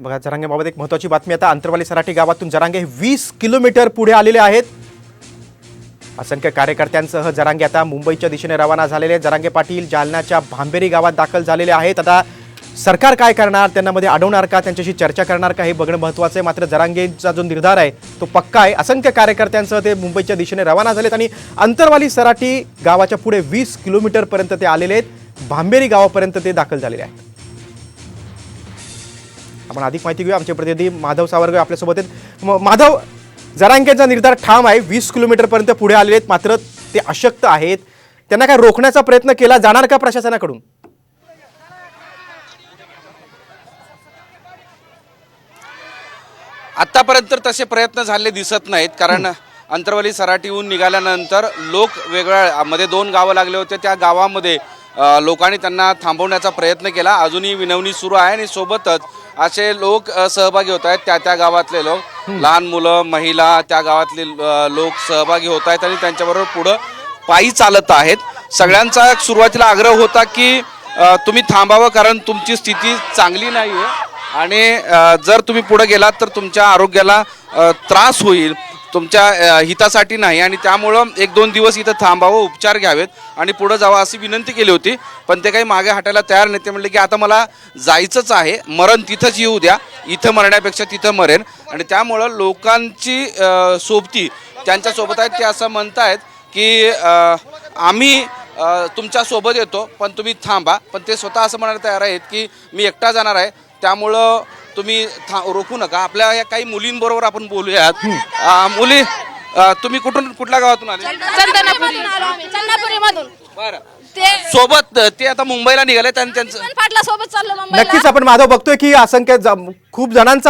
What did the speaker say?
बघा जरांगेबाबत एक महत्त्वाची बातमी आता. अंतरवाली सराठी गावातून जरांगे हे वीस किलोमीटर पुढे आलेले आहेत. असंख्य कार्यकर्त्यांसह जरांगे आता मुंबईच्या दिशेने रवाना झालेले आहेत. जरांगे पाटील जालन्याच्या भांबेरी गावात दाखल झालेले आहेत. आता सरकार काय करणार? त्यांना मध्ये अडवणार का? त्यांच्याशी चर्चा करणार का? हे बघणं महत्वाचं आहे. मात्र जरांगेचा जो निर्धार आहे तो पक्का आहे. असंख्य कार्यकर्त्यांसह ते मुंबईच्या दिशेने रवाना झालेत आणि अंतरवाली सराठी गावाच्या पुढे वीस किलोमीटरपर्यंत ते आलेले आहेत. भांबेरी गावापर्यंत ते दाखल झालेले आहेत. आपण अधिक माहिती घेऊया. आमचे प्रतिनिधी माधव सावरगे आपल्यासोबत आहेत. माधव जरांगेचा निर्धार ठाम आहे. वीस किलोमीटरपर्यंत पुढे आलेले आहेत. मात्र ते अशक्त आहेत. त्यांना काय रोखण्याचा प्रयत्न केला जाणार का प्रशासनाकडून? आतापर्यंत तसे प्रयत्न झाले दिसत नाहीत. कारण अंतरवली सराटीहून निघाल्यानंतर लोक वेगळ्या मध्ये दोन गावं लागले होते. त्या गावामध्ये लोकांनी त्यांना थांबवण्याचा प्रयत्न केला. अजूनही विनवणी सुरू आहे आणि सोबतच असे लोक सहभागी होत आहेत त्या त्या गावातले लोक. लहान मुलं महिला त्या गावातले लोक सहभागी होत आहेत आणि त्यांच्याबरोबर पुढं पायी चालत आहेत. सगळ्यांचा सुरुवातीला आग्रह होता की तुम्ही थांबावं कारण तुमची स्थिती चांगली नाही आहे आणि जर तुम्ही पुढे गेलात तर तुमच्या आरोग्याला त्रास होईल. तुमच्या हितासाठी नाही आणि त्यामुळं एक दोन दिवस इथं थांबावं उपचार घ्यावेत आणि पुढं जावं अशी विनंती केली होती. पण ते काही मागे हटायला तयार नाही ते म्हणले की आता मला जायचंच आहे मरण तिथंच येऊ द्या. इथं मरण्यापेक्षा तिथं मरेन. आणि त्यामुळं लोकांची सोबती त्यांच्यासोबत आहेत. ते असं म्हणतायत की आम्ही तुमच्यासोबत येतो पण तुम्ही थांबा. पण ते स्वतः असं म्हणायला तयार आहेत की मी एकटा जाणार आहे. त्यामुळं तुम्ही था रोखू नका. आपल्या या काही मुलींबरोबर आपण बोलूयात. अ, मुली अ, तुम्ही कुठून कुठल्या गावातून आले? चंदनापुरी चंदनापुरी. मधून बरं. ते सोबत ते आता मुंबईला निघाले त्यांचं पाटला सोबत चाललो मुंबईला. नक्कीच आपण माधव बघतोय की असंख्य ज- खूप जणांचा